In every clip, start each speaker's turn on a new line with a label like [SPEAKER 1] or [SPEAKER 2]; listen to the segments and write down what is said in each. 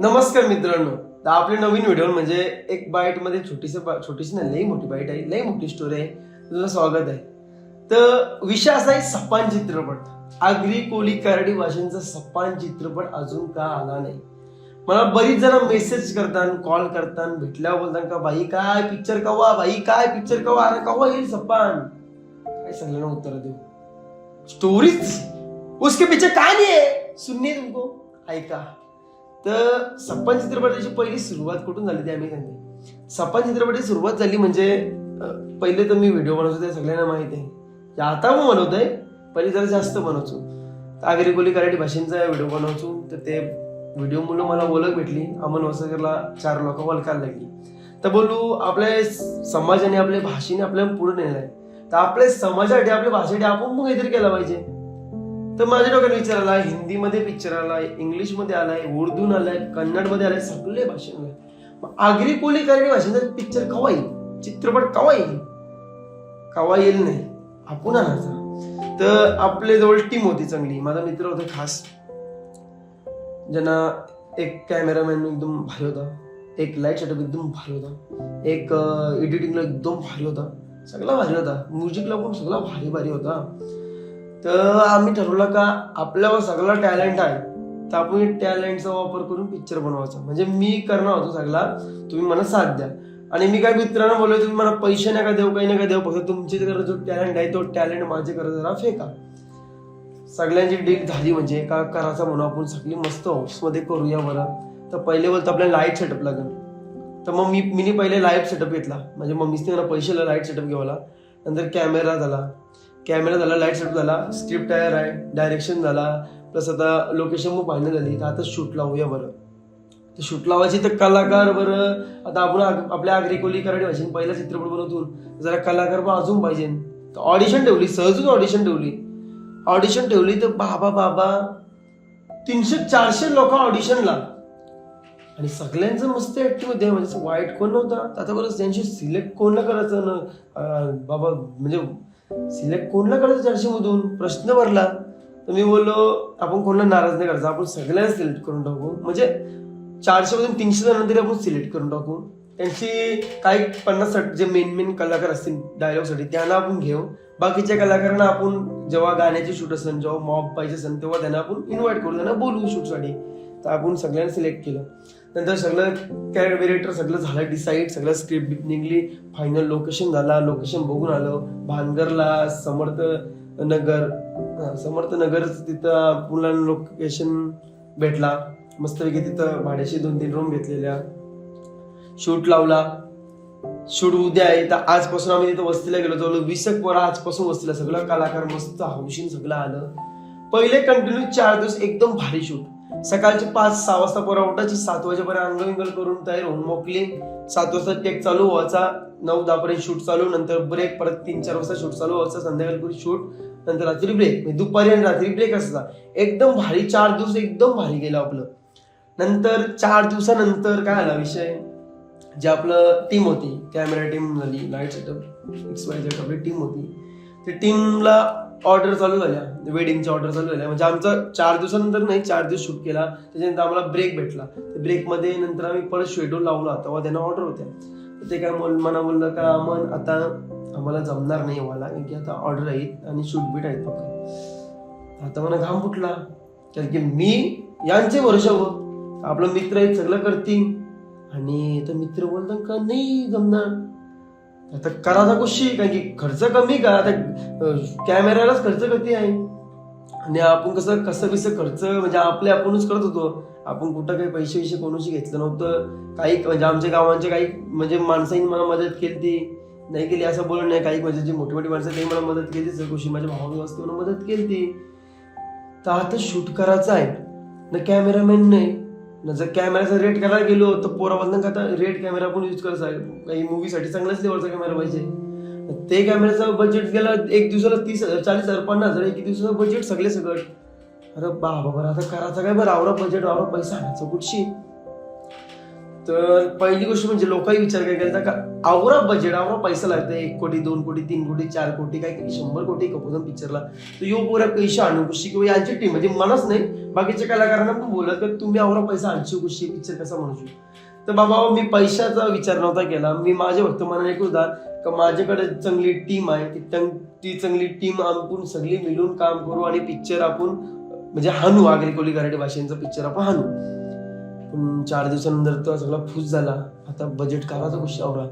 [SPEAKER 1] नमस्कार मित्रांनो. तर आपली नवीन व्हिडिओ म्हणजे एक बाईटमध्ये छोटीशी बा- छोटीशी नाही लई मोठी बाईट आहे लई मोठी स्टोरी आहे. तुझं स्वागत आहे. तर विषय असा आहे सपान चित्रपट. आगरी कोली कराडी भाषेंचा सपान चित्रपट अजून का आला नाही? मला बरीच जण मेसेज करतात कॉल करतात भेटल्यावर बोलतात का बाई काय पिक्चर कवा बाई काय पिक्चर कवा अरे कवा येईल सपान काय सगळ्यांना उत्तर देऊ. स्टोरीज उसके पीछे काय नाही आहे? सुनने तुमको? ऐका. तर सप्पन चित्रपटाची पहिली सुरुवात कुठून झाली ते आम्ही सांगते. सप्पन चित्रपटाची सुरुवात झाली म्हणजे पहिले तर मी व्हिडिओ बनवतो ते सगळ्यांना माहीत आहे. आता आता पण आहे पहिले जरा जास्त बनवतो. आगरी कोली कराठी भाषेंचा व्हिडिओ बनवतो तर ते व्हिडिओ मुलं मला ओळख भेटली. अमन वसगरला चार लोक ओळखायला लागली. तर बोलू आपल्या समाजाने आपल्या भाषेने आपल्याला पुढे आहे तर आपल्या समाजासाठी आपल्या भाषेसाठी आपण मग काहीतरी केलं पाहिजे. तर माझ्या डोक्यात विचार आला हिंदीमध्ये पिक्चर आलाय इंग्लिशमध्ये आलाय उर्दून आलाय कन्नडमध्ये आलाय सगळे भाषण आलाय मग आगरी कोली कराडी भाषेचा पिक्चर कवा येईल? चित्रपट कवा येईल? कवा येईल नाही? आपण आणायचा तर आपल्या जवळ टीम होती चांगली. माझा मित्र होता खास. ज्यांना एक कॅमेरामॅन एकदम भारी होता. एक लाइट सेटअप एकदम भारी होता. एक एडिटिंगला एकदम भारी होता. सगळा भारी होता. म्युझिकला पण सगळा भारी भारी होता. तर आम्ही ठरवलं का आपल्यावर सगळा टॅलेंट आहे तर आपण टॅलेंटचा वापर करून पिक्चर बनवायचा. म्हणजे मी करणार होतो सगळा तुम्ही मला साथ द्या. आणि मी काय मित्रांना बोललो तुम्ही मला पैसे नका देऊ काही नका देऊ फक्त तुमच्याकडे जो टॅलेंट आहे तो टॅलेंट माझ्याकडे जरा फेका. सगळ्यांची डील झाली म्हणजे का करायचा म्हणून आपण सगळी मस्त हाऊसमध्ये करूया बरं. तर पहिले बोलतो आपल्याला लाइट सेटअप लागेल. तर मग मी मी पहिले लाइट सेटअप घेतला. म्हणजे मम्मीच मला पैशाला लाइट सेटअप घेवाला. नंतर कॅमेरा झाला. कॅमेरा झाला लाइट सेट झाला स्क्रिप्ट तयार आहे डायरेक्शन झाला. प्लस आता लोकेशन मग फायनल झाली. तर आता शूट लावूया बरं. तर शूट लावायची तर कलाकार बरं. आता आपण आग- आपल्या आगरी कोली कराडी भाषेने पहिला चित्रपट बनवतून जरा कलाकार पण अजून पाहिजे. तर ऑडिशन ठेवली सहजच ऑडिशन ठेवली. ऑडिशन ठेवली तर बाबा बाबा. तीनशे चारशे लोक ऑडिशनला आणि सगळ्यांचं मस्त ऍक्टिव्ह होते. म्हणजे वाईट कोण नव्हता. आता बरं त्यांची सिलेक्ट कोणला करायचं? ना बाबा म्हणजे सिलेक्ट कोणला करायचं चारशेमधून? प्रश्न भरला. तर मी बोललो आपण कोणाला नाराज नाही करायचं आपण सगळ्यांना सिलेक्ट करून टाकू. म्हणजे चारशेमधून तीनशे जणांना तरी आपण सिलेक्ट करून टाकू. त्यांची काही पन्नास साठ जे मेन मेन कलाकार असतील डायलॉगसाठी त्यांना आपण घेऊ. बाकीच्या कलाकारांना आपण जेव्हा गाण्याची शूट असेल जेव्हा मॉब पाहिजे असेल तेव्हा त्यांना आपण इन्व्हाइट करू त्यांना बोलू शूटसाठी तर आपण सगळ्यांना सिलेक्ट केलं. नंतर सगळं कॅरेक्टर सगळं झालं डिसाईड सगळं स्क्रिप्ट निघली. फायनल लोकेशन झाला लोकेशन बघून आलं. भानगरला समर्थ नगर समर्थ नगर तिथं पुन्हा लोकेशन भेटला. मस्तपैकी तिथं भाड्याशी दोन तीन रूम घेतलेल्या. शूट लावला. शूट उद्या आहे. तर आजपासून आम्ही तिथं वस्तीला गेलो. जवळ वीस एक आजपासून वस्तीला. सगळं कलाकार मस्त हौशीन सगळं आलं. पहिले कंटिन्यू चार दिवस एकदम भारी शूट सकाळचे पाच सहा वाजता पोरा उठायची सात वाजेपर्यंत अंगविंगल करून तयार होऊन मोकली सात वाजता टेक चालू व्हायचा. नऊ दहापर्यंत शूट चालू नंतर ब्रेक परत तीन चार वाजता शूट चालू व्हायचा. संध्याकाळी शूट नंतर रात्री ब्रेक म्हणजे दुपारी आणि रात्री ब्रेक असायचा. एकदम भारी चार दिवस एकदम भारी गेलं आपलं. नंतर चार दिवसानंतर काय आला विषय? जे आपलं टीम होती कॅमेरा टीम झाली light setup X Y Z आपली टीम होती. ते टीमला ऑर्डर चालू झाल्या. वेडिंगच्या ऑर्डर चालू झाल्या. म्हणजे आमचा चार दिवसानंतर नाही चार दिवस शूट केला. त्याच्यानंतर आम्हाला ब्रेक भेटला. ब्रेकमध्ये नंतर आम्ही परत शेड्यूल लावला तेव्हा त्यांना ऑर्डर होत्या. ते काय बोल मला बोललं का मन आता आम्हाला जमणार नाही मला की आता ऑर्डर आहेत आणि शूट बीट आहेत फक्त. आता मला घाम फुटला. कारण की मी यांचे भरोशावर आपलं मित्र आहेत सगळं करतील. आणि तर मित्र बोलतात का नाही जमणार? आता करायचा कुशी कारण की खर्च कमी का आता कॅमेऱ्यालाच खर्च किती आहे. आणि आपण कसं कसं बिसं खर्च म्हणजे आपले आपणच करत होतो. आपण कुठं काही पैसे वैसे कोणाशी घेतलं नव्हतं. काही म्हणजे आमच्या गावांचे काही म्हणजे माणसांनी मला मदत केली. ती नाही केली असं बोलून नाही. काही म्हणजे जे मोठी मोठी माणसं त्यांनी मला मदत केली. गोष्टी माझ्या भावाला वस्तू मला मदत केली. ती तर आता शूट करायचं आहे. ना कॅमेरामॅन नाही. नंतर जर कॅमेराचा रेट करायला गेलो तर पोरा का आता रेट कॅमेरा पण यूज करायचा आहे काही मूवीसाठी चांगलाच लेवलचा कॅमेरा पाहिजे. ते कॅमेऱ्याचं बजेट गेला एक दिवसाला तीस हजार चाळीस हजार पन्नास हजार एक दिवसाचं बजेट सगळे सगळं. अरे बाबा बरं आता करायचं काय? बरं आवडा बजेट आवडा पैसा आणायचं कुठशी तर पहिली गोष्ट म्हणजे लोकही विचार काय करतात का आवरा बजेट आवरा पैसा लागतो. एक कोटी दोन कोटी तीन कोटी चार कोटी काय किती शंभर कोटी कपोजन पिक्चरला तर यो पुऱ्या पैसे आणू कुशी किंवा यांची टीम म्हणजे मलाच नाही बाकीच्या कलाकारांना पण बोलत तर तुम्ही आवरा पैसा आणशी कुशी? पिक्चर कसा म्हणू शकतो तर बाबा मी पैशाचा विचार नव्हता केला. मी माझ्या भक्त मनाने एक होता का माझ्याकडे चांगली टीम आहे ती ती चांगली टीम आपण सगळी मिळून काम करू आणि पिक्चर आपण म्हणजे हानू आगरी कोली कराटे भाषेचा पिक्चर आपण हानू पण चार दिवसानंतर तो सगळा फूस झाला. आता बजेट करायचा कशी आवरा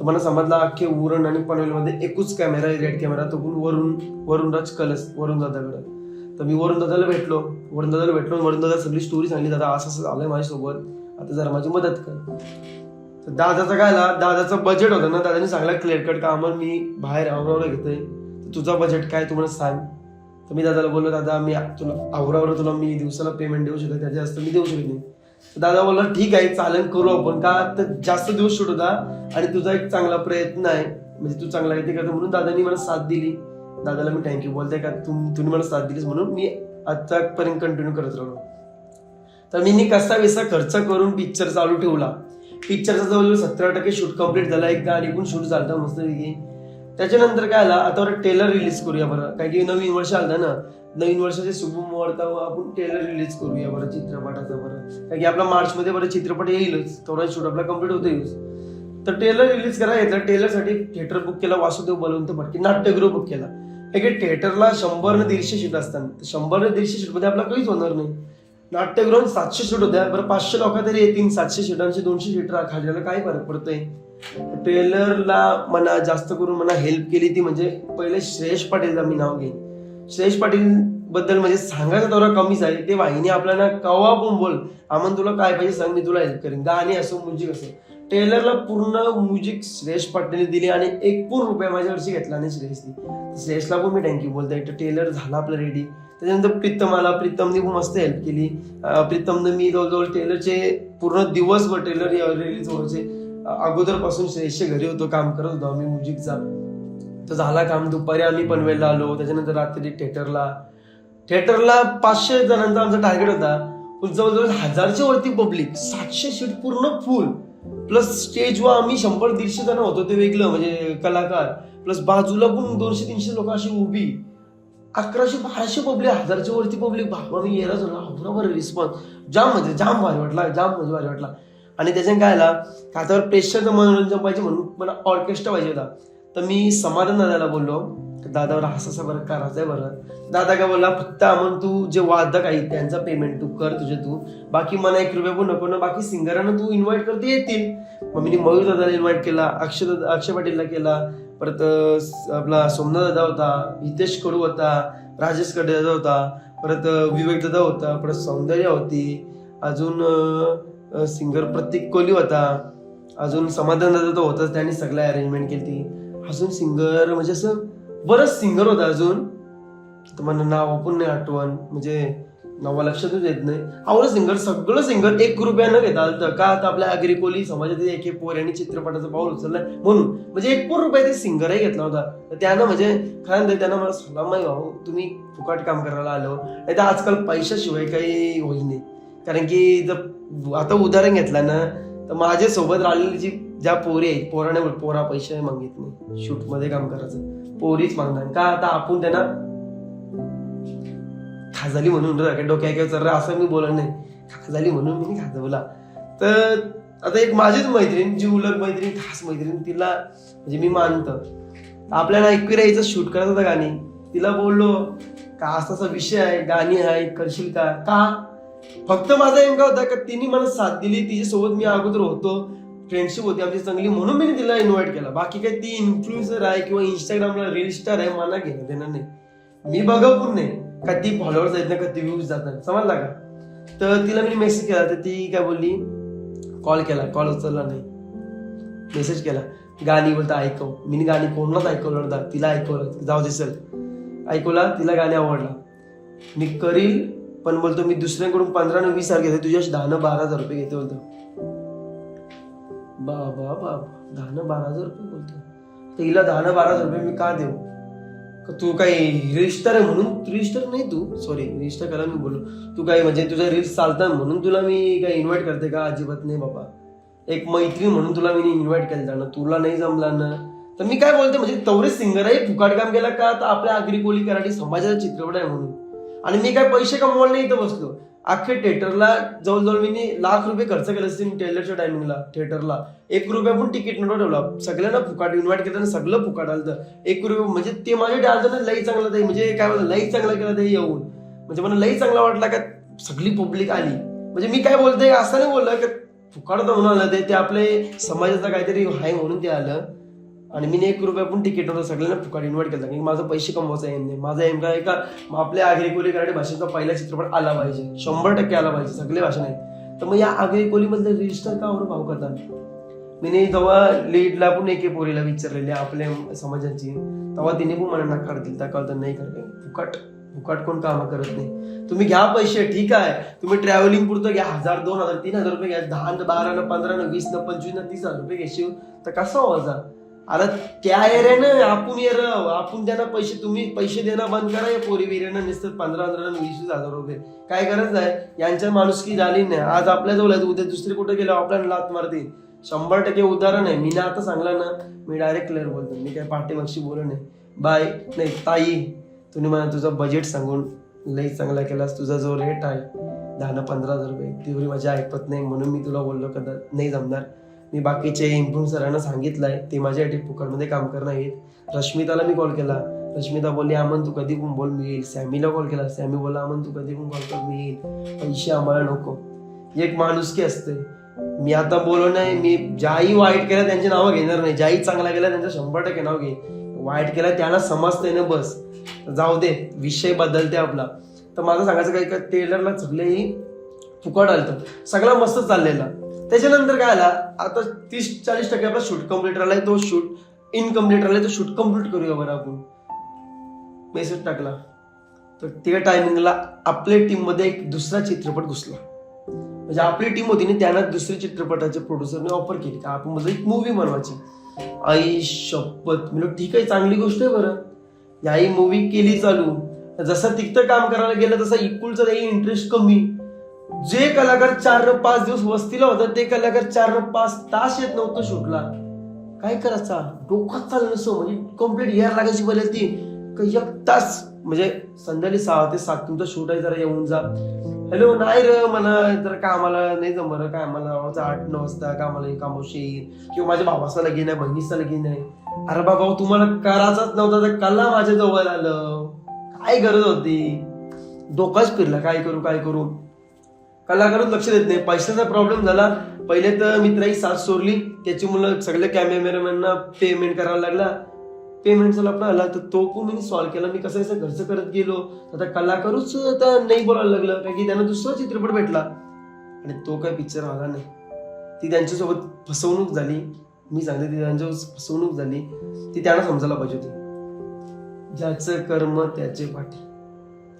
[SPEAKER 1] तर मला समजला अख्खे उरण आणि पनवेलमध्ये एकूच कॅमेरा रेड कॅमेरा तो पण वरून वरून राज कलस वरून दादाकडं. तर मी वरून दादाला भेटलो. वरून दादाला भेटलो. वरून दादा सगळी स्टोरी सांगली. दादा असं असं झालंय माझ्यासोबत. आता जरा माझी मदत कर. तर दादाचा काय आला दादाचं बजेट होतं ना. दादाने सांगला क्लिअर कट का आम्हाला मी बाहेर आवरावला घेतोय. तर तुझा बजेट काय? तू सांग. तर मी दादाला बोललो दादा मी तुला आवरावर तुला मी दिवसाला पेमेंट देऊ शकत त्याच्या जास्त मी देऊ शकत नाही. दादा बोलला ठीक आहे चालन करू आपण. का? तर जास्त दिवस शूट होता आणि तुझा एक चांगला प्रयत्न आहे. म्हणजे तू चांगला आहे ते करतो म्हणून दादानी मला साथ दिली. दादाला मी थँक्यू बोलते का? तुम्ही मला साथ दिलीस म्हणून मी आतापर्यंत कंटिन्यू करत राहिलो. तर मी कसा विसा खर्च करून पिक्चर चालू ठेवला. पिक्चरचा जवळजवळ सतरा टक्के शूट कंप्लीट झाला एक गाणी पण शूट झालं मस्त त्याच्यानंतर काय आला? आता बरं टेलर रिलीज करूया बरं. काय की नवीन वर्ष आलं ना. नवीन वर्षाचे शुभ मुहूर्त आपण टेलर रिलीज करूया बरं चित्रपटाचं बरं. कारण की आपला मार्च मध्ये बरं चित्रपट येईलच. थोडा शूट आपला कंप्लीट होतो येईल तर टेलर रिलीज करायला घेतला टेलरसाठी थिएटर बुक केला वासुदेव बलवंत भटके नाट्यगृह बुक केला. हे की थिएटरला शंभर न दीडशे शूट असतात. शंभर न दीडशे शूटमध्ये आपला काहीच होणार नाही. नाट्यगृह सातशे शूट होत्या. बरं पाचशे लोक तरी येतील. सातशे शीटांचे दोनशे शीट खाल्ल्याला काय फरक पडतोय. टेलरला मला जास्त करून मला हेल्प केली ती म्हणजे पहिले श्रेयश पाटीलचं मी नाव घेईन. श्रेयश पाटील बद्दल म्हणजे सांगायचा दौरा कमीच आहे. ते वाहिनी आपल्याला कवा पण बोल. आम्हाला तुला काय पाहिजे सांग मी तुला हेल्प करेन. गाणी असो म्युझिक असो टेलरला पूर्ण म्युझिक श्रेयश पाटीलने दिली आणि एक पूर्ण रुपया माझ्या वर्षी घेतला आणि श्रेयसनी श्रेयसला पण मी थँक्यू बोलतोय. टेलर झाला आपला रेडी त्याच्यानंतर प्रीतम आला प्रीतमने खूप मस्त हेल्प केली. प्रीतमने मी जवळजवळ टेलरचे पूर्ण दिवसभर टेलर रिलीज व्हायचे अगोदरपासून श्रेयसच्या घरी होतो काम करत होतो आम्ही म्युझिकचा तर झाला काम दुपारी आम्ही पनवेलला आलो त्याच्यानंतर रात्री थिएटरला. थिएटरला पाचशे जणांचा आमचा टार्गेट होता. पण जवळजवळ हजारच्या वरती पब्लिक सातशे सीट पूर्ण फुल प्लस स्टेजवर आम्ही शंभर दीडशे जण होतो ते वेगळं म्हणजे कलाकार. प्लस बाजूला पण दोनशे तीनशे लोक अशी उभी. अकराशे बाराशे पब्लिक हजारच्या वरती पब्लिक बाबा मी यायला झाला बरोबर रिस्पॉन्स जाम म्हणजे जाम भारी वाटला जाम म्हणजे भारी वाटला. आणि त्याच्याने काय आला का आता मनोरंजन पाहिजे म्हणून मला ऑर्केस्ट्रा पाहिजे होता. तर मी समाधान दादाला बोललो दादावर असं असं बरं आहे बरं. दादा काय बोलला फक्त आम्हाला तू जे वादक आहे त्यांचा पेमेंट तू कर तुझे तू. बाकी मला एक रुपया पण नको ना बाकी सिंगरांना तू इन्व्हाइट करते येतील. मग मी मयूर दादाला इन्व्हाइट केला अक्षय दादा अक्षय पाटीलला केला परत आपला सोमनाथ दादा होता हितेश कडू होता राजेशकडे दादा होता परत विवेक दादा होता परत सौंदर्य होती अजून सिंगर प्रतीक कोहली होता. अजून समाधान दादा तो होताच त्यांनी सगळं अरेंजमेंट केली. अजून सिंगर म्हणजे असं बरंच सिंगर होता अजून. तुम्हाला नाव पण नाही आठवण म्हणजे नावा लक्षातच येत नाही. आवडं सिंगर सगळं सिंगर एक रुपयानं घेता आलं का आता आपल्या अग्रिकोली समाजातील एक एक पोर यांनी चित्रपटाचं पाऊल उचललंय? म्हणून म्हणजे एक पोर रुपया ते सिंगरही घेतला होता. तर त्यानं म्हणजे खरं तर त्यानं मला सलाम नाही भाऊ तुम्ही फुकाट काम करायला आलो. नाही तर आजकाल पैशाशिवाय काही होई नाही. कारण की जर आता उदाहरण घेतलं ना तर माझ्या सोबत राहिलेली जी ज्या पोरी आहेत पोराने पोरा पैसे मागित नाही शूटमध्ये काम करायचं. पोरीच मागणार. का आता आपण त्यांना खाजाली म्हणून रे, डोक्या किंवा चर असं मी बोलत नाही. खाजाली म्हणून मी खाजवला. तर आता एक माझीच मैत्रीण जी उलट मैत्रीण खास मैत्रीण तिला म्हणजे मी मानतो. आपल्याला ऐकू राहायचं शूट करत होता गाणी. तिला बोललो का असा असा विषय आहे गाणी आहे करशील का? का? फक्त माझा नेमका होता का तिने मला साथ दिली तिच्यासोबत मी अगोदर होतो. फ्रेंडशिप होती आमची चांगली म्हणून मी तिला इन्व्हाइट केला. बाकी काय ती इन्फ्लुएन्सर आहे किंवा इंस्टाग्रामला रील स्टार आहे मला घेणं देणं नाही. मी बघा पूर्ण नाही. का ती फॉलोअर्स आहेत ना का ती व्ह्यूज जातात. समजला का? तर तिला मी मेसेज केला. तर ती काय बोलली? कॉल केला. कॉल उचलला नाही. मेसेज केला. गाणी बोलता ऐकव. मी गाणी कोणालाच ऐकवलं नव्हता. तिला ऐकवलं. जाऊ दे चल. ऐकवला. तिला गाणी आवडला. मी करील पण बोलतो मी दुसऱ्यांकडून पंधरा आणि वीस हजार घेतो तुझ्याशी दहा बारा हजार रुपये घेतो बोलतो. बाबा बाबा दहा बारा हजार रुपये बोलतो. तर हिला दहा बारा हजार रुपये मी का देऊ? का तू काही रजिस्टर आहे म्हणून? रजिस्टर नाही तू? सॉरी रजिस्टर करायला मी बोललो. तू काही म्हणजे तुझ्या रील्स चालता म्हणून तुला मी काय इन्व्हाइट करते का? अजिबात नाही बाबा. एक मैत्री म्हणून तुला मी इन्व्हाइट केलं ना तुला नाही जमला ना. तर मी काय बोलते म्हणजे तवरे सिंगर आहे फुकाट काम केला का? तर आपल्या आगरी कोली कराठी समाजाचा चित्रपट आहे म्हणून. आणि मी काय पैसे कमवायला नाही इथं बसलो. अख्खे थिएटरला जवळजवळ मी लाख रुपये खर्च केले असतील टेलरच्या टायमिंगला थिएटरला एक रुपया पण तिकीट नव्हतं ठेवला. सगळ्यांना फुकाट इन्व्हाइट केलं सगळं फुकाट आलं तर एक रुपये म्हणजे ते माझे डान्स लई चांगला ते म्हणजे काय बोलतो लई चांगला केला ते येऊन. म्हणजे मला लई चांगला वाटला का सगळी पब्लिक आली. म्हणजे मी काय बोलतोय? असं नाही बोललं की फुकाट तर म्हणून आलं ते. ते आपले समाजाचं काहीतरी आहे म्हणून ते आलं. आणि मी एक रुपया पण तिकीटवर सगळ्यांना फुकाट इन्व्हाइट केला. की माझं पैसे कमवायचं एम नाही माझा एम काय का आपल्या आगरी कोली कराडी भाषेचा पहिला चित्रपट आला पाहिजे. शंभर टक्के आला पाहिजे सगळे भाषा नाही तर मग या आगरी कोलीमधले रजिस्टर का बरं भाव करतात? मी जेव्हा लीडला पण एके पोरीला विचारलेली आपल्या समाजाची तेव्हा तिने पण मला नकार दिला. त्या कळतं नाही करते फुकट फुकट कोण कामं करत नाही. तुम्ही घ्या पैसे ठीक आहे. तुम्ही ट्रॅव्हलिंग पुरतं घ्या. हजार दोन हजार तीन हजार रुपये घ्या. दहा न बारा पंधरा न वीस न पंचवीस न तीस हजार रुपये घेशील. तर कसा व्हायचा अरे त्या एरियानं आपण ये र. आपण त्यांना पैसे तुम्ही पैसे देणं बंद करा. या पोरी बिर्याणं नुसतं पंधरा पंधरा वीस वीस हजार रुपये. काय गरज आहे? यांच्या माणुसकी झाली नाही. आज आपल्याजवळ आहे, उद्या दुसरी कुठे गेलो आपल्याला लात मारतील. शंभर टक्के उदाहरण आहे. मी ना आता सांगला ना मी डायरेक्ट क्लिअर बोलतो. मी काय पाठीमागशी बोलू नाही. बाय. नाही ताई तुम्ही मला तुझं बजेट सांगून लई चांगला केलास. तुझा जो रेट आहे दहा ना पंधरा हजार रुपये. तेवढी माझी ऐकत नाही म्हणून मी तुला बोललो कदा नाही जमणार. मी बाकीचे इम्प्रूव्ह सरांना सांगितलंय ते माझ्यासाठी फुकटमध्ये काम करणार आहेत. रश्मिताला मी कॉल केला. रश्मिता बोलली अमन तू कधी पण बोल मी येईल. सॅमीला कॉल केला. सॅमी बोला अमन तू कधी पण कॉल कर मी येईल. पैसे आम्हाला नको. एक माणुसकी असते. मी आता बोललो नाही मी ज्याही वाईट केलं त्यांची नावं घेणार नाही. ज्याही चांगला केला त्यांचं शंभर टक्के नाव घे वाईट केलं त्यांना समजतंय ना बस. जाऊ दे विषय बदलते आपला. तर माझं सांगायचं काय का टेलरला सगळेही फुकट आलं सगळं मस्त चाललेला. त्याच्यानंतर काय आला? आता तीस चाळीस टक्के आपला शूट कंप्लीट राहिलाय तो शूट इनकम्प्लीट राहिलाय तो शूट कंप्लीट करूया बरं आपण. मेसेज टाकला. तर त्या टायमिंगला आपल्या टीममध्ये एक दुसरा चित्रपट घुसला. म्हणजे आपली टीम होती ना त्यांना दुसऱ्या चित्रपटाच्या प्रोड्युसरने ऑफर केली. का आपण मध्ये एक मूवी बनवायची. आई शपथ. म्हणजे ठीक आहे चांगली गोष्ट आहे बरं. याही मूवी केली चालू. जसं तिथं काम करायला गेलं तसं इकुलचा त्याही इंटरेस्ट कमी. जे कलाकार चार न पाच दिवस वस्तीला होता ते कलाकार चार न पाच तास येत नव्हतं शूटला. काय करायचा? डोकाच चाललं नसतो म्हणजे कंप्लीट यार लागायची बरे ती. एक तास म्हणजे संध्याकाळी सहा ते सात तुमचं शूट आहे जरा येऊन जा. हॅलो नाही र मला जर कामाला नाही जमर काय मला आठ नऊ वाजता कामाला कामाशी येईल. किंवा माझ्या भावाचा लगीन आहे बहिणीचा लगीन आहे अरे बाबा तुम्हाला करायचाच नव्हता तर कला माझ्या जवळ आलं. काय गरज होती? डोकाच फिरला काय करू काय करू? कलाकारच लक्ष देत नाही. पैशाचा प्रॉब्लेम झाला. पहिले तर मित्राही साथ सोडली. त्याची मुलं सगळ्या कॅमेरामॅनना पेमेंट करायला लागला. पेमेंटचा आपला आला तर तो पण मी सॉल्व्ह केला. मी कसं कसं खर्च करत गेलो. आता कलाकारच आता नाही बोलायला लागलं. कारण की त्यांना दुसरा चित्रपट भेटला. आणि तो काय पिक्चर आला नाही. ती त्यांच्यासोबत फसवणूक झाली. मी सांगते ती त्यांच्यासोबत फसवणूक झाली. ती त्यांना समजायला पाहिजे होती. ज्याचं कर्म त्याचे पाठी.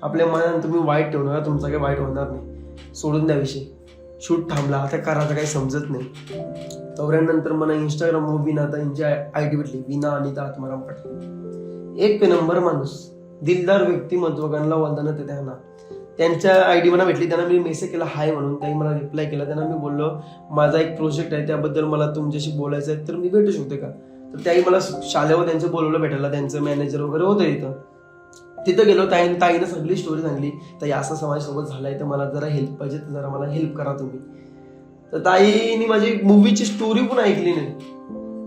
[SPEAKER 1] आपल्या मनात तुम्ही वाईट ठेवणार तुमचा काही वाईट होणार नाही. सोडून द्या विषय शूट थांबला आता करायचं काही समजत नाही. तवऱ्यानंतर मला इंस्टाग्रामवर विना आता यांची आय डी भेटली. विना अनिता आत्माराम पाटील. एक नंबर माणूस. दिलदार व्यक्तिमत्व गणला वंदना ते त्यांना. त्यांच्या आय डी मला भेटली. त्यांना मी मेसेज केला हाय म्हणून. त्यांनी मला रिप्लाय केला. त्यांना मी बोललो माझा एक प्रोजेक्ट आहे. त्याबद्दल मला तुमच्याशी बोलायचं आहे तर मी भेटू शकते का? तर त्याही मला शाळेवर त्यांचं बोलवलं भेटायला. त्यांचं मॅनेजर वगैरे होतं इथं. तिथं गेलो ताई ताईनं सगळी स्टोरी सांगली. ताई असं समाजासोबत झालाय तर मला जरा हेल्प पाहिजे तर जरा मला हेल्प करा तुम्ही. तर ताईनी माझी मूवीची स्टोरी पण ऐकली नाही.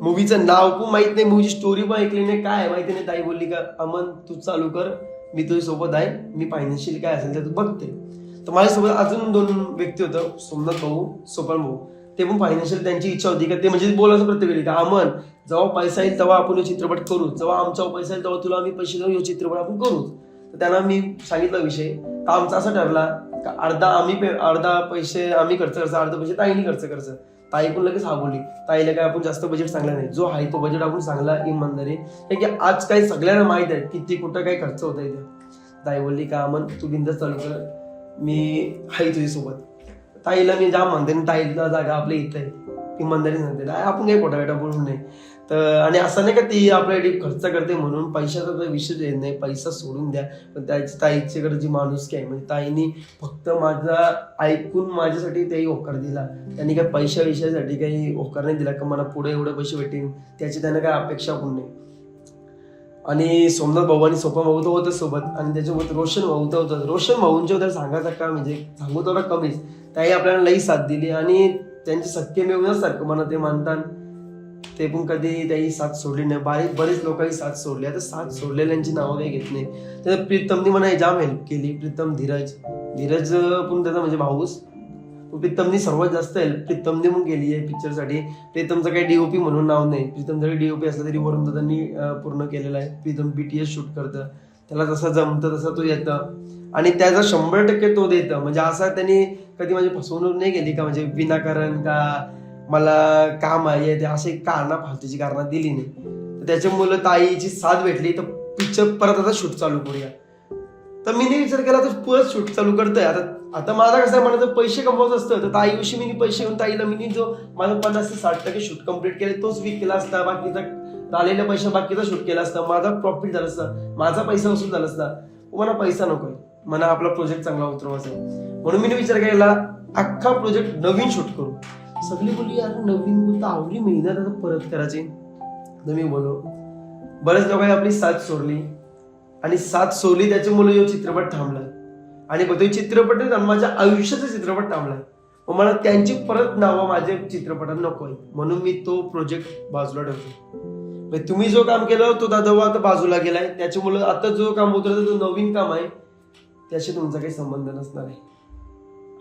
[SPEAKER 1] मूवीचं नाव पण माहीत नाही मूवीची स्टोरी पण ऐकली नाही. काय माहिती नाही ताई बोलली का अमन तू चालू कर मी तुझ्या सोबत आहे मी फायनान्शियल काय असेल ते तू बघते. तर माझ्यासोबत अजून दोन व्यक्ती होतं सोमनाथ भाऊ सोपान भाऊ. ते पण फायनान्शियल त्यांची इच्छा होती का ते म्हणजे बोलायचं प्रत्येक वेळी का अमन जेव्हा पैसा येईल तेव्हा आपण चित्रपट करू. जेव्हा आमचा पैसा येईल तेव्हा तुला आम्ही पैसे देऊ हे चित्रपट आपण करू. तर त्यांना मी सांगितला विषय. तर आमचा असा ठरला का अर्धा आम्ही पे- अर्धा पैसे आम्ही खर्च करायचा अर्धा पैसे ताईने खर्च करायचं ताई पण लगेच हा बोलली ताईला काय आपण जास्त बजेट सांगला नाही. जो आहे तो बजेट आपण सांगला इमानदारी. कारण की आज काही सगळ्यांना माहीत आहे किती कुठं काय खर्च होत आहे ताई बोलली का अमन तू बिंदास चालू कर. मी आहे तुझ्यासोबत. ताईला मी जाम म्हणते ना ताईला जागा आपल्या इथं आहे. इमानदारी सांगते आपण काही खोटा बेटा बोलून नाही तर आणि असं नाही का ती आपल्यासाठी खर्च करते म्हणून पैशाचा तर विषय येत नाही पैसा सोडून द्या. पण त्याची ताईच्याकडे जी माणूस आहे. म्हणजे ताईनी फक्त माझा ऐकून माझ्यासाठी तेही होकार दिला. त्यांनी काही पैशा विषयासाठी काही होकार नाही दिला का मला पुढे एवढे पैसे भेटेन त्याची त्यांना काही अपेक्षा पण नाही. आणि सोमनाथ भाऊ आणि सोपा भाऊ तर होतं सोबत आणि त्याच्यासोबत रोशन भाऊ तर होतं. रोशन भाऊंच्या बद्दल सांगायचं का? म्हणजे सांगू तेवढा कमीच. त्याही आपल्याला लई साथ दिली आणि त्यांचे सख्य मिळूनच सारखं मला ते मानतात ते पण कधी त्याही साथ सोडली नाही. बारीक बरेच लोकांनी साथ सोडली. आता साथ सोडलेल्यांची नावं काही घेत नाही. तर प्रीतमनी मला जाम हेल्प केली. प्रीतम धीरज. धीरज पण त्याचा? म्हणजे भाऊस प्रीतमनी सर्वात जास्त हेल्प प्रीतमने पण केली आहे पिक्चरसाठी प्रीतमचं काही डीओपी म्हणून नाव नाही. प्रीतम जरी डीओपी असलं तरी वरून त्यांनी पूर्ण केलेलं आहे. प्रीतम बीटीएस शूट करतं. त्याला जसं जमतं तसं तो येतं. आणि त्याचा शंभर टक्के तो देतं. म्हणजे असा त्यांनी कधी माझी फसवणूक नाही केली का? म्हणजे विनाकारण का मला काम आहे ते असे कारणं फालतूची कारणं दिली नाही. तर त्याच्यामुळे ताईची साथ भेटली. तर पिक्चर परत आता शूट चालू करूया. तर मी विचार केला तर परत शूट चालू करतोय. आता आता माझा कसं आहे मला जर पैसे कमवत असतं तर ताईविषयी मी पैसे घेऊन ताईला मी जो माझा पन्नास ते साठ टक्के शूट कंप्लीट केले तोच वीक केला असता. बाकीचा आलेल्या पैशा बाकीचा शूट केला असता. माझा प्रॉफिट झाला असता. माझा पैसा वसूल झाला असता. मला पैसा नकोय मला आपला प्रोजेक्ट चांगला उतरवायचा म्हणून मी विचार केला अख्खा प्रोजेक्ट नवीन शूट करू. सगळी बोलली यार नवीन बोलता आवडी मेहनत आता परत करायची. तर मी बोलो बऱ्याच लोकांनी आपली साथ सोडली. आणि साथ सोडली त्याच्यामुळे यो चित्रपट थांबला आणि बघतो चित्रपट माझ्या आयुष्याचा चित्रपट थांबलाय. मग मला त्यांची परत नावं माझ्या चित्रपटात नको आहे म्हणून मी तो प्रोजेक्ट बाजूला ठेवतो म्हणजे तुम्ही जो काम केलं तो दादा आता बाजूला गेलाय. त्याच्यामुळे आता जो काम उतरतो तो नवीन काम आहे. त्याशी तुमचा काही संबंध नसणार आहे.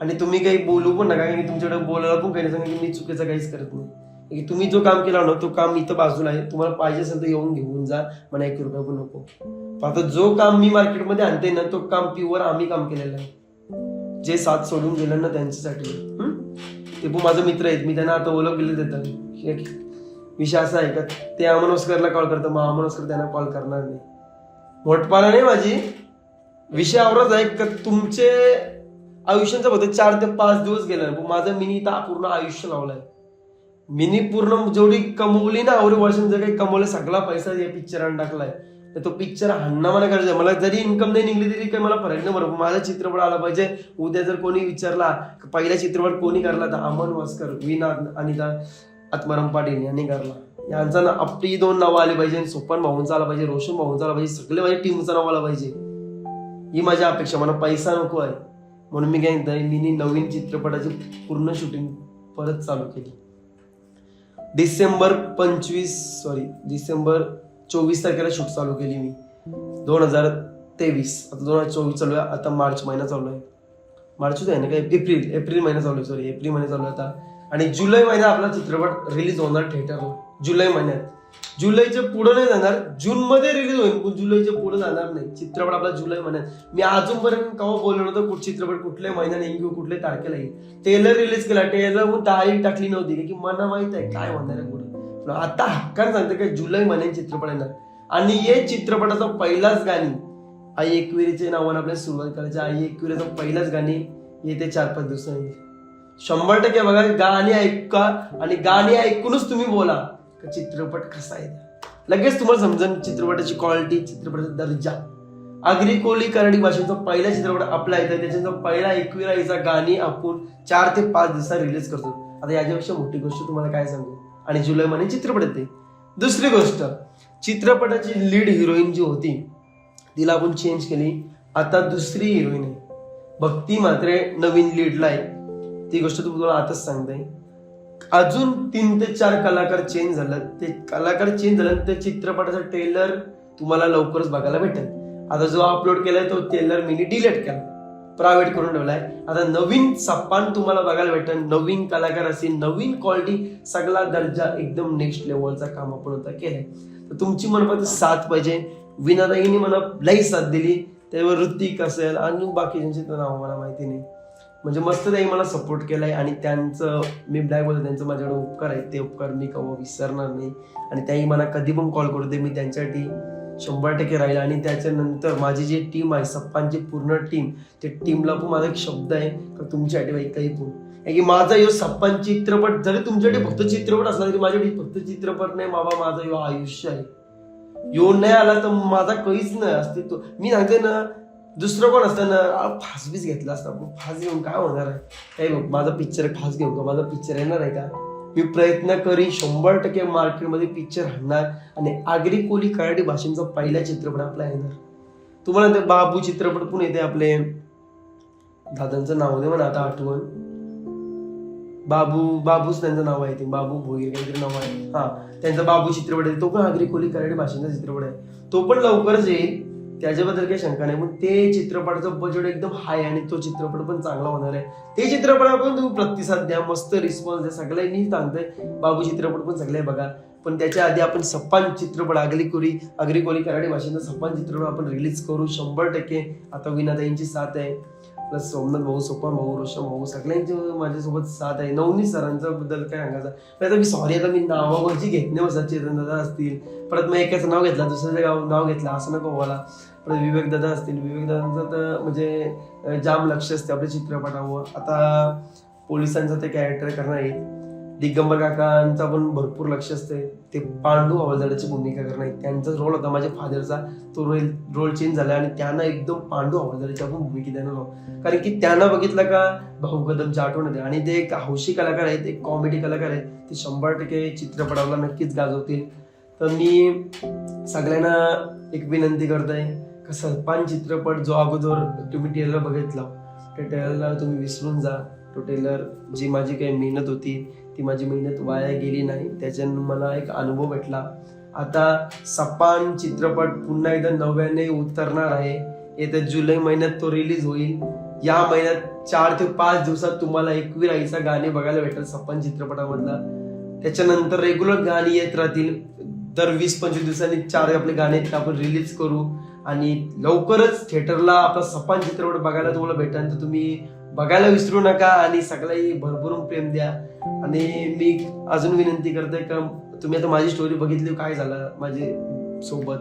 [SPEAKER 1] आणि तुम्ही काही बोलू पण नका की तुमच्याकडे बोलायला पण काही नाही सांगा की मी चुकीचं काहीच करत नाही. की तुम्ही जो काम केला ना तो काम इथं बाजूला आहे. तुम्हाला पाहिजे असेल तर येऊन घेऊन जा मला एक रुपया पण नको. आता जो काम मी मार्केटमध्ये आणते ना तो काम प्युअर आम्ही काम केलेलं आहे. जे साथ सोडून गेलं ना त्यांच्यासाठी. ते पण माझे मित्र आहेत. मी त्यांना आता ओळख गेले देतात. विषय असा आहे का ते अमनोस्करला कॉल करतं मग अमनोस्कर त्यांना कॉल करणार नाही. मोठपाला नाही माझी. विषय आवरच आहे का तुमचे आयुष्याचा फक्त चार ते पाच दिवस गेला माझं मिनी तर पूर्ण आयुष्य लावलंय. मिनी पूर्ण जेवढी कमवली ना एवढी वर्षांचं काही कमवलं सगळा पैसा या पिक्चरानं टाकलाय. तर तो पिक्चर हाणणं मला करायचं आहे. मला जरी इन्कम नाही निघली तरी काही मला फरक नाही बरोबर माझा चित्रपट आला पाहिजे. उद्या जर कोणी विचारला पहिला चित्रपट कोणी करला तर अमन वास्कर विना आणि आत्माराम पाटील यांनी करला यांचा ना आपली दोन नावं आली पाहिजे. सोपन भाऊंचा आला पाहिजे रोशन भाऊंचा आला पाहिजे. सगळे माझ्या टीमचं नाव आलं पाहिजे. ही माझी अपेक्षा मला पैसा नको आहे. म्हणून मी काय म्हणतोय, मी नवीन चित्रपटाची पूर्ण शूटिंग परत चालू केली. डिसेंबर पंचवीस सॉरी डिसेंबर चोवीस तारखेला शूट चालू केली मी. दोन हजार तेवीस आता दोन हजार चोवीस चालू आहे आता मार्च महिना चालू आहे. मार्च आहे ना काय? एप्रिल एप्रिल महिना चालू आहे सॉरी एप्रिल महिना चालू आहे आता. आणि जुलै महिन्यात आपला चित्रपट रिलीज होणार थिएटरला जुलै महिन्यात. जुलैच्या पुढं नाही जाणार. जून मध्ये रिलीज होईल पण जुलैच्या पुढे जाणार नाही. चित्रपट आपला जुलै महिन्यात. मी अजूनपर्यंत केव्हा बोललो नव्हतं कुठ चित्रपट कुठल्या महिन्याने येईल किंवा कुठल्या तारखेला येईल. टेलर रिलीज केला. टेलर तारीख टाकली नव्हती की मला माहीत आहे काय होणार आहे पुढे. आता हक्कान सांगते की जुलै महिन्यात चित्रपट येणार. आणि हे चित्रपटाचा पहिलाच गाणी आई एकविरीच्या नावाने आपल्याला सुरुवात करायची आई एकविरीचं पहिलाच गाणी येते चार पाच दिवसांनी. शंभर टक्के बघा गाणी ऐका आणि गाणी ऐकूनच तुम्ही बोला. का चित्रपट कसा आहे? लगेच तुम्हाला समजेल चित्रपटाची क्वालिटी चित्रपटाचा दर्जा. आगरी कोली कराडी भाषेचा पहिला चित्रपट आपला येतो त्याच्याचा पहिला एकविरा हिचा गाणी आपण चार ते पाच दिवसात रिलीज करतो. आता याच्यापेक्षा मोठी गोष्ट तुम्हाला काय सांगू? आणि जुलै महिने चित्रपट येते. दुसरी गोष्ट चित्रपटाची लीड हिरोईन जी होती तिला आपण चेंज केली. आता दुसरी हिरोईन आहे. भक्ती मात्र नवीन लीडला आहे. ती गोष्ट तुम्हाला आताच सांगताय. अजून तीन ते चार कलाकार चेंज झालं. ते कलाकार चेंज झालं त्या चित्रपटाचा ट्रेलर तुम्हाला लवकरच बघायला भेटेल. आता जो अपलोड केलाय तो ट्रेलर मी डिलीट केला. प्रायव्हेट करून ठेवलाय. आता नवीन सप्पान तुम्हाला बघायला भेटेल. नवीन कलाकार असेल नवीन क्वालिटी सगळा दर्जा एकदम नेक्स्ट लेवलचा काम आपण होता केलंय. तर तुमची मनपत साथ पाहिजे. विनादाईने मला लई साथ दिली. त्यावर ऋतिक असेल आणि बाकीच्यांचे तर नाव मला माहिती नाही. म्हणजे मस्त त्यांनी मला सपोर्ट केलाय आणि त्यांचं मी ब्लॅक बोलतो त्यांचं माझ्याकडे उपकार आहे ते उपकार मी कवा विसरणार नाही. आणि त्याही मला कधी पण कॉल करू दे. मी त्यांच्यासाठी शंभर टक्के राहील. आणि त्याच्यानंतर माझी जी टीम आहे सप्पांची पूर्ण टीम त्या टीमला पण माझा एक शब्द आहे का तुमच्यासाठी बाई काही पण. की माझा यो सप्पान चित्रपट जरी तुमच्याकडे फक्त चित्रपट असला तरी माझ्याकडे फक्त चित्रपट नाही बाबा माझा यो आयुष्य आहे. यो नाही आला तर माझा काहीच नाही अस्तित्व. मी सांगते ना दुसरं कोण असतं ना फास बीस घेतला असता. फास घेऊन काय होणार आहे? काही बघ माझा पिक्चर फास घेऊन का माझा पिक्चर येणार आहे का? मी प्रयत्न करीन शंभर टक्के मार्केटमध्ये पिक्चर हाणणार आणि आगरी कोली कराडी भाषेचा पहिला चित्रपट आपला येणार. तुम्हाला ते बाबू चित्रपट पण येते आपले. दादांचं नाव दे म्हणा आता आठवण. बाबू बाबूच त्यांचं नाव आहे ते. बाबू भोईर काहीतरी नाव आहे. हा त्यांचा बाबू चित्रपट आहे. तो पण आगरी कोली कराडी भाषेचा चित्रपट आहे. तो पण लवकरच येईल. त्याच्याबद्दल काही शंका नाही. पण ते चित्रपटाचं बजेट एकदम हाय आणि तो चित्रपट पण चांगला होणार आहे. ते चित्रपटाला पण तुम्ही प्रतिसाद द्या मस्त रिस्पॉन्स द्या. सगळ्यांनी सांगतोय बाबू चित्रपट पण सगळे बघा. पण त्याच्या आधी आपण सप्पान चित्रपट आगली कोरी आगरी कोरी कराडी भाषेचा सप्पान चित्रपट आपण रिलीज करू. शंभर टक्के. आता विनाताईंची साथ आहे. प्लस सोमनाथ भाऊ सोपान भाऊ रोशन भाऊ सगळ्यांची माझ्यासोबत साथ आहे. नवनी सरांचा बद्दल काय सांगायचं? पण आता मी सॉरी आता मी नावावरची घेत नाही बसा चेतन दादा असतील. परत मग एकाचं नाव घेतलं दुसऱ्याचं गाव नाव घेतलं असं नको मला परत विवेक दादा असतील. विवेक दादांचं तर म्हणजे जाम लक्ष असते आपल्या चित्रपटावर. आता पोलिसांचं ते कॅरेक्टर करणार आहे दिगंबर काकांचा पण भरपूर लक्ष असते. ते पांडू हवालदाराची भूमिका करणार आहे त्यांचा रोल होता माझ्या फादरचा तो रोल रोल चेंज झाला आणि त्यांना एकदम पांडू हवालदाराची आपण भूमिका देणार आहोत. कारण की त्यांना बघितलं का भाऊ कदमची आठवण येते. आणि ते एक हौशी कलाकार आहेत एक कॉमेडी कलाकार आहेत. ते शंभर टक्के चित्रपटाला नक्कीच गाजवतील. तर मी सगळ्यांना एक विनंती करतोय. कसं पान चित्रपट जो अगोदर तुम्ही टेलर बघितला त्या टेलरला तुम्ही विसरून जा. तो टेलर जी माझी काही मेहनत होती ती माझी मेहनत वाया गेली नाही. त्याच्यानं मला एक अनुभव भेटला. आता सपान चित्रपट पुन्हा एकदा नव्याने उतरणार आहे. येत्या जुलै महिन्यात तो रिलीज होईल. या महिन्यात चार ते पाच दिवसात तुम्हाला एकवीर आईचा गाणे बघायला भेटेल सपान चित्रपटामधला. त्याच्यानंतर रेग्युलर गाणी येत राहतील. दर वीस पंचवीस दिवसांनी चार आपले गाणे आपण रिलीज करू. आणि लवकरच थिएटरला आपला सपान चित्रपट बघायला तुम्हाला भेटेल तर तुम्ही बघायला विसरू नका आणि सगळ्याही भरभरून प्रेम द्या. आणि मी अजून विनंती करते का तुम्ही आता माझी स्टोरी बघितली काय झालं माझे सोबत?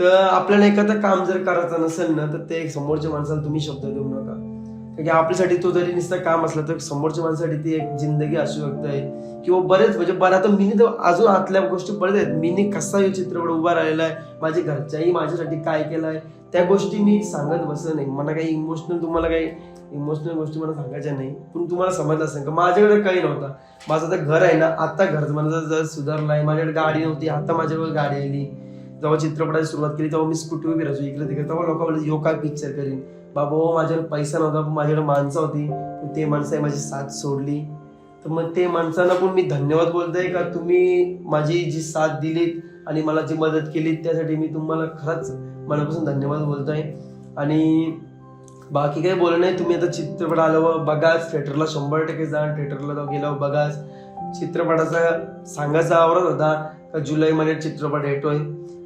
[SPEAKER 1] तर आपल्याला एखादं काम जर करायचं नसेल ना तर ते समोरच्या माणसाला तुम्ही शब्द देऊ नका. कारण की आपल्यासाठी तो जरी नुसतं काम असलं तर समोरच्या माणसासाठी ती एक जिंदगी असू शकते. किंवा बरेच म्हणजे बरं आता मी तर अजून आतल्या गोष्टी बरेच आहेत. मी कसा हे चित्रपट उभा राहिला आहे? माझ्या घरच्याही माझ्यासाठी काय केलं आहे त्या गोष्टी मी सांगत बसत नाही. मला काही इमोशनल तुम्हाला काही इमोशनल गोष्टी मला सांगायच्या नाही. पण तुम्हाला समजलं असेल का? माझ्याकडे काही नव्हता. माझं आता घर आहे ना आता घर. माझं जर सुधारलं आहे माझ्याकडे गाडी नव्हती आता माझ्याकडे गाडी आली. जेव्हा चित्रपटाची सुरुवात केली तेव्हा मी स्कूटीवर फिरायचो. इकडे तिकडे. तेव्हा लोक म्हणजे यो काय पिक्चर करीन? बाबा हो माझ्याकडे पैसा नव्हता पण माझ्याकडे माणसं होती. ते माणसं माझी साथ सोडली. तर मग ते माणसांना पण मी धन्यवाद बोलतोय का तुम्ही माझी जी साथ दिलीत आणि मला जी मदत केली त्यासाठी मी तुम्हाला खरंच मनापासून धन्यवाद बोलतोय. आणि बाकी काही बोलणं नाही तुम्ही आता चित्रपट आल्यावर बघाच थिएटरला शंभर टक्के जा थिएटरला जाऊ गेल्यावर बघाच. चित्रपटाचा सांगायचा आवडत होता का जुलै महिन्यात चित्रपट येतोय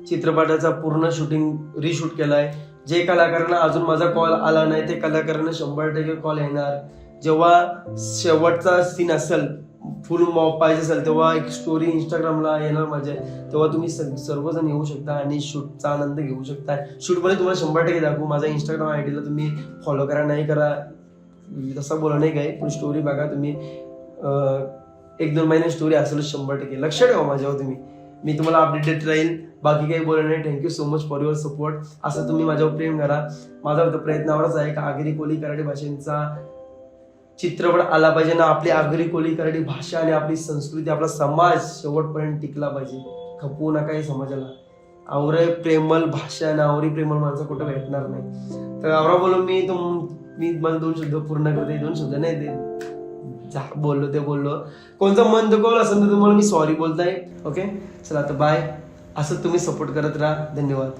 [SPEAKER 1] चित्रपटाचा पूर्ण शूटिंग रिशूट केलाय. जे कलाकारांना अजून माझा कॉल आला नाही ते कलाकारांना शंभर टक्के कॉल येणार. जेव्हा शेवटचा सीन असेल फुल मॉप पाहिजे असेल तेव्हा एक स्टोरी इंस्टाग्रामला येणार माझ्या. तेव्हा तुम्ही स- सर्वजण येऊ शकता आणि शूटचा आनंद घेऊ शकता. शूटमध्ये तुम्हाला शंभर टक्के दाखवू. माझा इंस्टाग्राम आय डीला तुम्ही फॉलो करा नाही करा तसं बोला नाही काय पण स्टोरी बघा तुम्ही. एक दोन महिने स्टोरी असेल शंभर टक्के. लक्ष ठेवा माझ्यावर तुम्ही. मी तुम्हाला अपडेट देत राहील. बाकी काही बोललं नाही. Thank you so much for your support असं तुम्ही माझ्यावर प्रेम करा. माझा तो प्रयत्न एवढाच आहे का आगरी कोली कराडी भाषेचा चित्रपट आला पाहिजे ना आपली आगरी कोली कराडी भाषा आणि आपली संस्कृती आपला समाज शेवटपर्यंत टिकला पाहिजे. खपवू नका हे समाजाला. आवरे प्रेमल भाषा आणि आवरी प्रेमल माणसं कुठं भेटणार नाही. तर आवरा बोलून मी तुम मी मला दोन शब्द पूर्ण करते दोन शब्द नाही ते बोललो ते बोललो. कोणतं मन दुखवलं असेल तर तुम्हाला मी सॉरी बोलताय. ओके चला आता बाय असं तुम्ही सपोर्ट करत राहा. धन्यवाद.